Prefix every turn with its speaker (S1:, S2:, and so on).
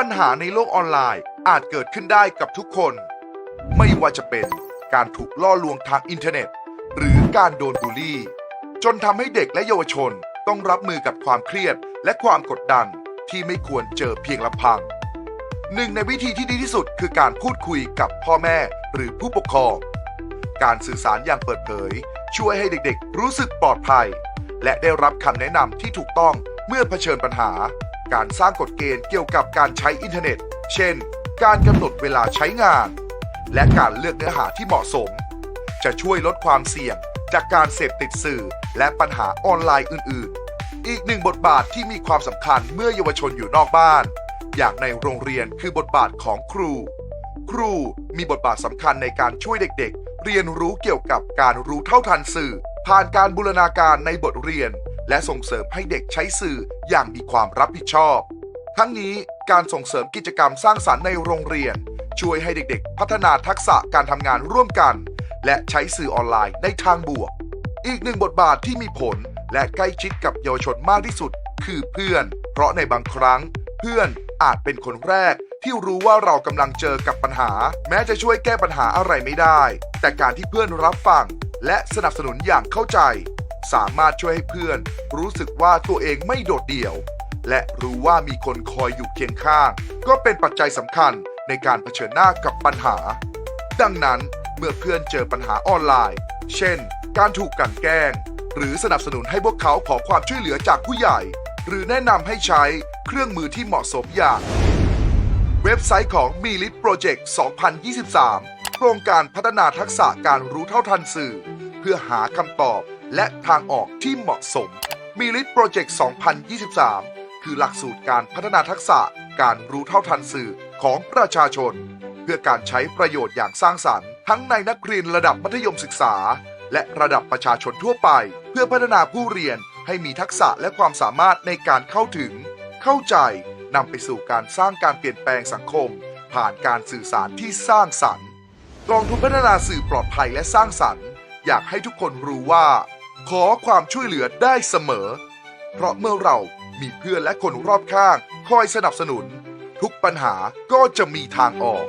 S1: ัญหาในโลกออนไลน์อาจเกิดขึ้นได้กับทุกคน ไม่ว่าจะเป็นการถูกล่อลวงทางอินเทอร์เน็ต หรือการโดนบูลลี่ จนทำให้เด็กและเยาวชนต้องรับมือกับความเครียดและความกดดันที่ไม่ควรเจอเพียงลำพัง หนึ่งในวิธีที่ดีที่สุดคือการพูดคุยกับพ่อแม่หรือผู้ปกครอง การสื่อสารอย่างเปิดเผย ช่วยให้เด็กๆ รู้สึกปลอดภัย และได้รับคำแนะนำที่ถูกต้องเมื่อเผชิญปัญหา การสร้างกฎเกณฑ์เกี่ยวกับการใช้อินเทอร์เน็ต เช่น การกำหนดเวลาใช้งาน และการเลือกเนื้อหาที่เหมาะสม จะช่วยลดความเสี่ยงจากการเสพติดสื่อและปัญหาออนไลน์อื่น ๆ อีกหนึ่งบทบาทที่มีความสำคัญเมื่อเยาวชนอยู่นอกบ้าน อย่างในโรงเรียนคือบทบาทของครู ครูมีบทบาทสำคัญในการช่วยเด็ก ๆ เรียนรู้เกี่ยวกับการรู้เท่าทันสื่อ ผ่านการบูรณาการในบทเรียน และส่งเสริมให้เด็กใช้สื่ออย่างมีความรับผิดชอบ ทั้งนี้การส่งเสริมกิจกรรมสร้างสรรค์ในโรงเรียน ช่วยให้เด็กๆ พัฒนาทักษะการทำงานร่วมกัน และใช้สื่อออนไลน์ในทางบวก อีกหนึ่งบทบาทที่มีผลและใกล้ชิดกับเยาวชนมากที่สุด คือเพื่อน เพราะในบางครั้ง เพื่อนอาจเป็นคนแรกที่รู้ว่าเรากำลังเจอกับปัญหา แม้จะช่วยแก้ปัญหาอะไรไม่ได้ แต่การที่เพื่อนรับฟัง และสนับสนุนอย่างเข้าใจ สามารถช่วยให้เพื่อน รู้สึกว่าตัวเองไม่โดดเดี่ยว และรู้ว่ามีคนคอยอยู่เคียงข้าง ก็เป็นปัจจัยสำคัญในการเผชิญหน้ากับปัญหา ดังนั้นเมื่อเพื่อนเจอปัญหาออนไลน์ เช่น การถูกกลั่นแกล้ง หรือสนับสนุนให้พวกเขาขอความช่วยเหลือจากผู้ใหญ่ หรือแนะนำให้ใช้เครื่องมือที่เหมาะสมอย่าง เว็บไซต์ของ m i l i t Project 2023 โครงการพัฒนาทักษะการรู้เท่าทันสื่อ เพื่อหาคำตอบ และทางออกที่เหมาะสม m i l i t Project 2023 คือหลักสูตรการพัฒนาทักษะการรู้เท่าทันสื่อของประชาชน เพื่อการใช้ประโยชน์อย่างสร้างสรรค์ ทั้งในนักเรียนระดับมัธยมศึกษา และระดับประชาชนทั่วไป เพื่อพัฒนาผู้เรียนให้มีทักษะและความสามารถในการเข้าถึง เข้าใจนำไปสู่การสร้างการเปลี่ยนแปลงสังคม ผ่านการสื่อสารที่สร้างสรรค์ กองทุนพัฒนาสื่อปลอดภัยและสร้างสรรค์ อยากให้ทุกคนรู้ว่า ขอความช่วยเหลือได้เสมอ เพราะเมื่อเรามีเพื่อนและคนรอบข้าง คอยสนับสนุน ทุกปัญหาก็จะมีทางออก